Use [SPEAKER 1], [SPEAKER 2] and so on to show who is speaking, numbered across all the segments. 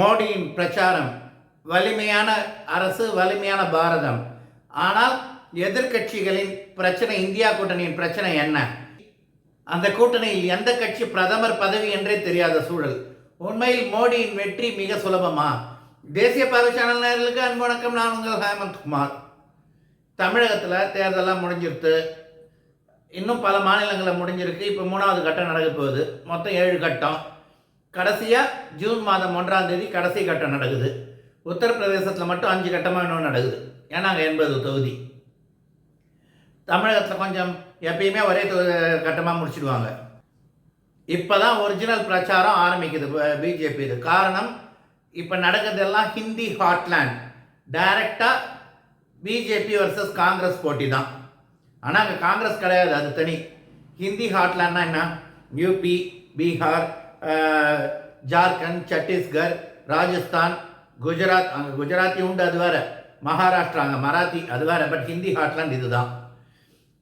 [SPEAKER 1] மோடியின் பிரச்சாரம் வலிமையான அரசு வலிமையான பாரதம். ஆனால் எதிர்க்கட்சிகளின் பிரச்சனை இந்தியா கூட்டணியின் பிரச்சனை என்ன? அந்த கூட்டணியில் எந்த கட்சி பிரதமர் பதவி என்றே தெரியாத சூழல். உண்மையில் மோடியின் வெற்றி மிக சுலபமா? தேசிய பார்வை சேனல் நேர்களுக்கு அன்பு வணக்கம். நான் உங்கள் ஹேமந்த் குமார். தமிழகத்தில் தேர்தலாம் முடிஞ்சிருத்து. இன்னும் பல மாநிலங்களில் முடிஞ்சிருக்கு. இப்போ மூணாவது கட்டம் நடக்க போகுது. மொத்தம் ஏழு கட்டம். கடைசியாக ஜூன் மாதம் ஒன்றாம் தேதி கடைசி கட்டம் நடக்குது. உத்தரப்பிரதேசத்தில் மட்டும் அஞ்சு கட்டமாக இன்னும் நடக்குது. ஏன்னா அங்கே எண்பது தொகுதி. தமிழகத்தில் கொஞ்சம் எப்பயுமே ஒரே கட்டமாக முடிச்சிடுவாங்க. இப்போ தான் ஒரிஜினல் பிரச்சாரம் ஆரம்பிக்குது பிஜேபி இது. காரணம் இப்போ நடக்கிறதெல்லாம் ஹிந்தி ஹாட்லேண்ட். டைரக்டாக பிஜேபி வர்சஸ் காங்கிரஸ் போட்டி தான். ஆனால் அங்கே காங்கிரஸ் கிடையாது அது தனி. ஹிந்தி ஹாட்லேண்ட்னா என்ன? யூபி பீகார் ஜார்க்கண்ட் சத்தீஸ்கர் ராஜஸ்தான் குஜராத். அங்கே குஜராத்தி உண்டு அது வேற. மகாராஷ்டிரா அங்கே மராத்தி அது வேற. பட் ஹிந்தி ஹாட்லேண்ட் இதுதான்.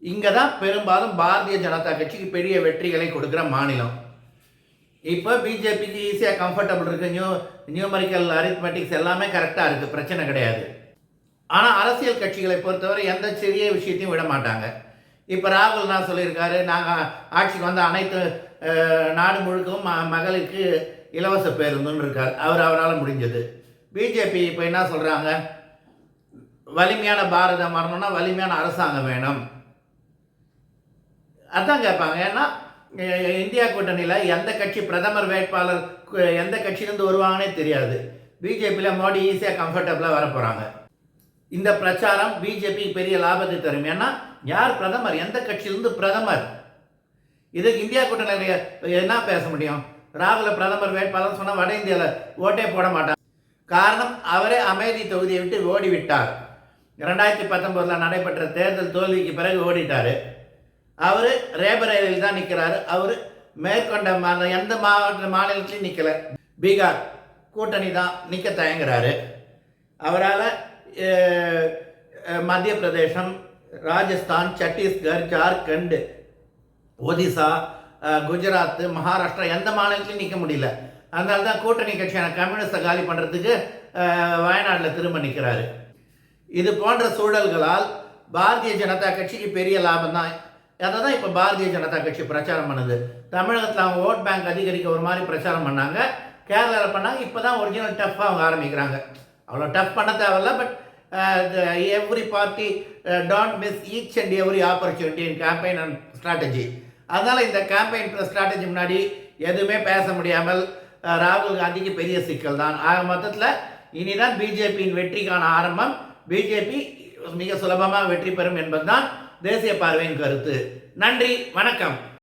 [SPEAKER 1] இங்கே தான் பெரும்பாலும் பாரதிய ஜனதா கட்சிக்கு பெரிய வெற்றிகளை கொடுக்குற மாநிலம். இப்போ பிஜேபிக்கு ஈஸியாக கம்ஃபர்டபுள் இருக்குது நியூ நியூமரிக்கல் அரித்மெட்டிக்ஸ் எல்லாமே கரெக்டாக இருக்குது பிரச்சனை கிடையாது. ஆனால் அரசியல் கட்சிகளை பொறுத்தவரை எந்த சிறிய விஷயத்தையும் விட மாட்டாங்க. இப்போ ராகுல் நான் சொல்லியிருக்காரு. நாங்கள் ஆட்சிக்கு வந்த அனைத்து நாடு முழுக்கவும் ம மகளுக்கு இலவச பேருந்துன்னு இருக்கார். அவர் அவரால் முடிஞ்சது. பிஜேபி இப்போ என்ன சொல்கிறாங்க வலிமையான பாரதம் வரணும்னா வலிமையான அரசாங்கம் வேணும். அதான் கேட்பாங்க. ஏன்னா இந்தியா கூட்டணியில் எந்த கட்சி பிரதமர் வேட்பாளர் எந்த கட்சியிலேருந்து வருவாங்கன்னே தெரியாது. பிஜேபியில் மோடி ஈஸியாக கம்ஃபர்டபுளாக வர போகிறாங்க இந்த பிரச்சாரம் பிஜேபி பெரிய லாபத்தை தரும். ஏன்னா யார் பிரதமர்? எந்த கட்சியிலிருந்து பிரதமர்? இதுக்கு இந்தியா கூட்டணி என்ன பேச முடியும்? ராகுல பிரதமர் வேட்பாளர் சொன்னால் வட இந்தியாவில் ஓட்டே போட மாட்டார் காரணம் அவரே அமைதி தொகுதியை விட்டு ஓடிவிட்டார். ரெண்டாயிரத்தி பத்தொம்போதில் நடைபெற்ற தேர்தல் தோல்விக்கு பிறகு ஓடிட்டார். அவர் ரேபரேலில் தான் நிற்கிறாரு அவர் மேற்கொண்ட மா- எந்த மாவட்ட மாநிலத்திலையும் நிற்கலை பீகார் கூட்டணி தான் நிற்க தயங்குறாரு. அவரால் மத்திய பிரதேசம் ராஜஸ்தான் சத்தீஸ்கர் ஜார்க்கண்ட் ஒடிசா குஜராத்து குஜராத் மகாராஷ்டிரா எந்த மாநிலத்திலையும் நிற்க முடியல. அதனால தான் கூட்டணி கட்சியான கம்யூனிஸ்டை காலி பண்ணுறதுக்கு வயநாட்டில் திரும்ப நிற்கிறாரு இது போன்ற சூழல்களால் பாரதிய ஜனதா கட்சிக்கு பெரிய லாபம் தான். அதை தான் இப்போ பாரதிய ஜனதா கட்சி பிரச்சாரம் பண்ணுது. தமிழகத்தில் அவங்க ஓட் பேங்க் அதிகரிக்க ஒரு மாதிரி பிரச்சாரம் பண்ணாங்க. கேரளாவில் பண்ணாங்க. இப்போ தான் ஒரிஜினல் டஃப்பாக அவங்க ஆரம்பிக்கிறாங்க. அவ்வளோ டஃப் பண்ண தேவையில்ல but every party don't miss each and every opportunity in campaign and strategy அதனால் இந்த கேம்பெயின் ஸ்ட்ராட்டஜி முன்னாடி எதுவுமே பேச முடியாமல் uh, ராகுல் காந்திக்கு பெரிய சிக்கல் தான். ஆக மொத்தத்தில் இனிதான் பிஜேபியின் வெற்றிக்கான ஆரம்பம். பிஜேபி மிக சுலபமாக வெற்றி பெறும் என்பதுதான் தேசிய பார்வையின் கருத்து. நன்றி வணக்கம்.